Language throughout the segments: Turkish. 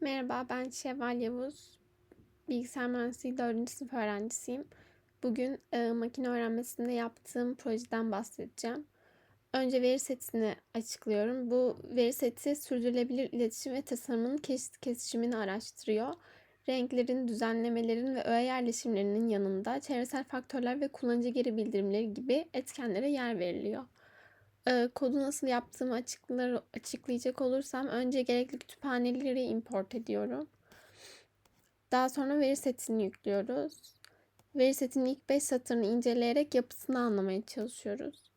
Merhaba, ben Şevval Yavuz. Bilgisayar mühendisliği 4. sınıf öğrencisiyim. Bugün e, makine öğrenmesinde yaptığım projeden bahsedeceğim. Önce veri setini açıklıyorum. Bu veri seti sürdürülebilir iletişim ve tasarımın kes kesişimini araştırıyor. Renklerin, düzenlemelerin ve öğe yerleşimlerinin yanında çevresel faktörler ve kullanıcı geri bildirimleri gibi etkenlere yer veriliyor. E, kodu nasıl yaptığımı açıklar, açıklayacak olursam önce gerekli kütüphaneleri import ediyorum. Daha sonra veri setini yüklüyoruz. Veri setinin ilk 5 satırını inceleyerek yapısını anlamaya çalışıyoruz.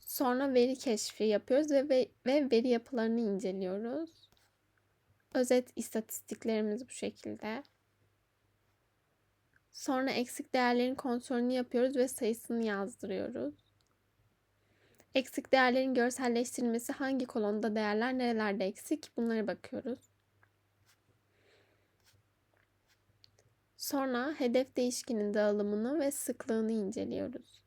Sonra veri keşfi yapıyoruz ve, ve, ve veri yapılarını inceliyoruz. Özet istatistiklerimiz bu şekilde. Sonra eksik değerlerin kontrolünü yapıyoruz ve sayısını yazdırıyoruz. Eksik değerlerin görselleştirilmesi hangi kolonda değerler nerelerde eksik bunlara bakıyoruz. Sonra hedef değişkenin dağılımını ve sıklığını inceliyoruz.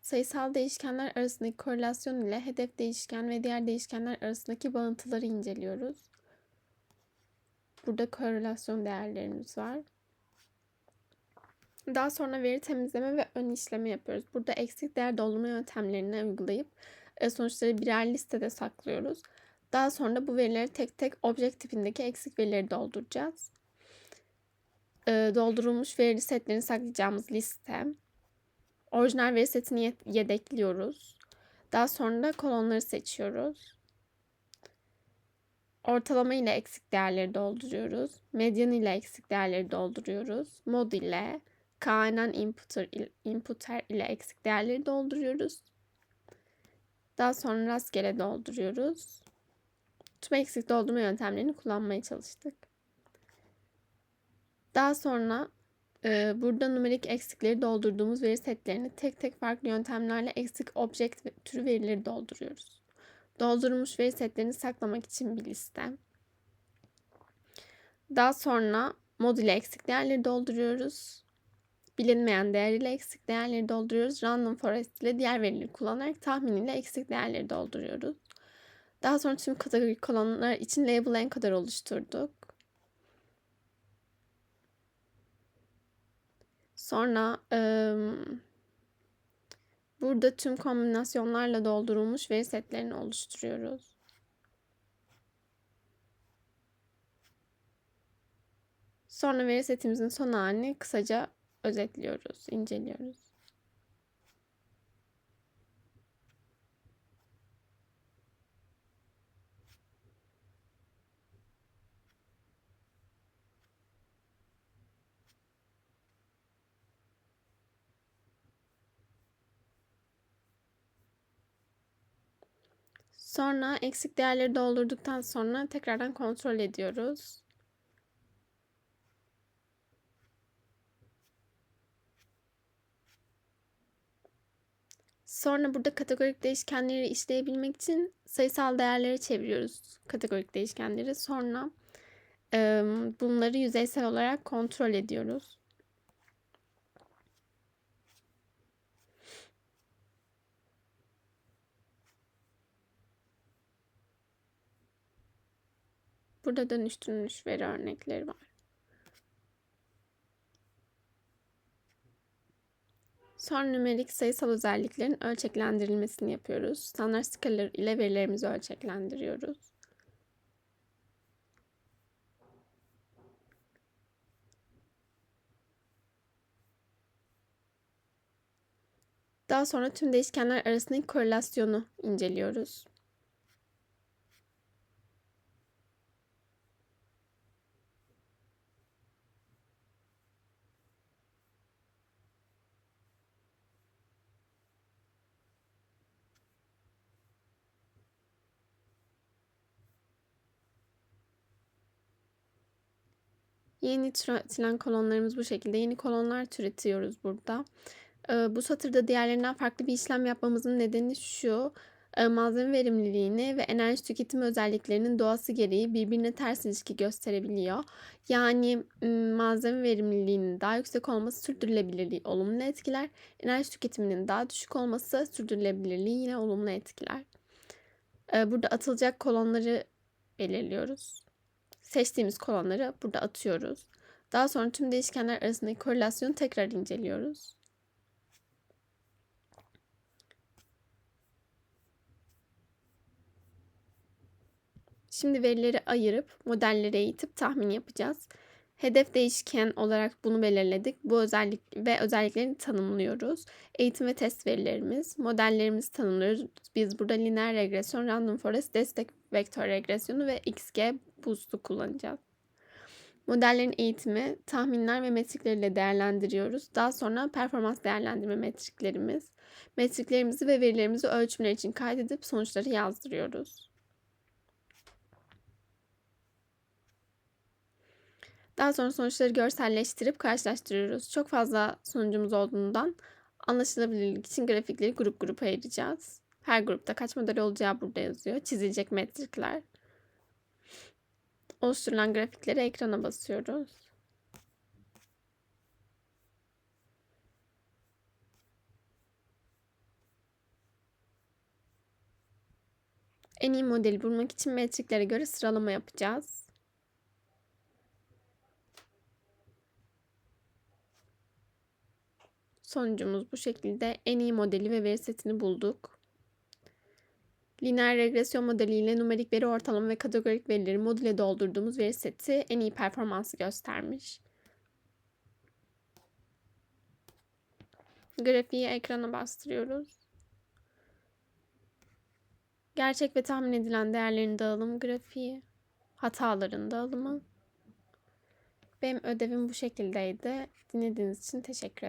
Sayısal değişkenler arasındaki korelasyon ile hedef değişken ve diğer değişkenler arasındaki bağıntıları inceliyoruz. Burada korelasyon değerlerimiz var. Daha sonra veri temizleme ve ön işleme yapıyoruz. Burada eksik değer doldurma yöntemlerini uygulayıp e, sonuçları birer listede saklıyoruz. Daha sonra bu verileri tek tek object tipindeki eksik verileri dolduracağız. E, doldurulmuş veri setlerini saklayacağımız liste. Orijinal veri setini yedekliyoruz. Daha sonra kolonları seçiyoruz. Ortalama ile eksik değerleri dolduruyoruz. Medyan ile eksik değerleri dolduruyoruz. Mod ile KNN inputer, inputer ile eksik değerleri dolduruyoruz. Daha sonra rastgele dolduruyoruz. Tüm eksik doldurma yöntemlerini kullanmaya çalıştık. Daha sonra e, burada numerik eksikleri doldurduğumuz veri setlerini tek tek farklı yöntemlerle eksik object türü verileri dolduruyoruz. Doldurulmuş veri setlerini saklamak için bir liste. Daha sonra mod ile eksik değerleri dolduruyoruz bilinmeyen değer ile eksik değerleri dolduruyoruz. Random forest ile diğer verileri kullanarak tahmin ile eksik değerleri dolduruyoruz. Daha sonra tüm kategori kolonlar için label encoder oluşturduk. Sonra ıı, burada tüm kombinasyonlarla doldurulmuş veri setlerini oluşturuyoruz. Sonra veri setimizin son halini kısaca özetliyoruz, inceliyoruz. Sonra eksik değerleri doldurduktan sonra tekrardan kontrol ediyoruz. Sonra burada kategorik değişkenleri işleyebilmek için sayısal değerlere çeviriyoruz kategorik değişkenleri. Sonra e, bunları yüzeysel olarak kontrol ediyoruz. Burada dönüştürülmüş veri örnekleri var. Sonra nümerik sayısal özelliklerin ölçeklendirilmesini yapıyoruz. Standart scalar ile verilerimizi ölçeklendiriyoruz. Daha sonra tüm değişkenler arasındaki korelasyonu inceliyoruz. Yeni türetilen kolonlarımız bu şekilde. Yeni kolonlar türetiyoruz burada. Bu satırda diğerlerinden farklı bir işlem yapmamızın nedeni şu. Malzeme verimliliğini ve enerji tüketimi özelliklerinin doğası gereği birbirine ters ilişki gösterebiliyor. Yani malzeme verimliliğinin daha yüksek olması sürdürülebilirliği olumlu etkiler. Enerji tüketiminin daha düşük olması sürdürülebilirliği yine olumlu etkiler. Ee, burada atılacak kolonları belirliyoruz. Seçtiğimiz kolonları burada atıyoruz. Daha sonra tüm değişkenler arasındaki korelasyonu tekrar inceliyoruz. Şimdi verileri ayırıp modelleri eğitip tahmin yapacağız. Hedef değişken olarak bunu belirledik. Bu özellik ve özelliklerini tanımlıyoruz. Eğitim ve test verilerimiz, modellerimizi tanımlıyoruz. Biz burada lineer regresyon, random forest, destek vektör regresyonu ve XG boost'u kullanacağız. Modellerin eğitimi, tahminler ve metrikleriyle değerlendiriyoruz. Daha sonra performans değerlendirme metriklerimiz. Metriklerimizi ve verilerimizi ölçümler için kaydedip sonuçları yazdırıyoruz. Daha sonra sonuçları görselleştirip karşılaştırıyoruz. Çok fazla sonucumuz olduğundan anlaşılabilirlik için grafikleri grup grup ayıracağız. Her grupta kaç model olacağı burada yazıyor. Çizilecek metrikler. Oluşturulan grafikleri ekrana basıyoruz. En iyi modeli bulmak için metriklere göre sıralama yapacağız. Sonucumuz bu şekilde. En iyi modeli ve veri setini bulduk. Lineer regresyon modeliyle numerik veri ortalama ve kategorik verileri modüle doldurduğumuz veri seti en iyi performansı göstermiş. Grafiği ekrana bastırıyoruz. Gerçek ve tahmin edilen değerlerin dağılım grafiği, hataların dağılımı. Benim ödevim bu şekildeydi. Dinlediğiniz için teşekkür ederim.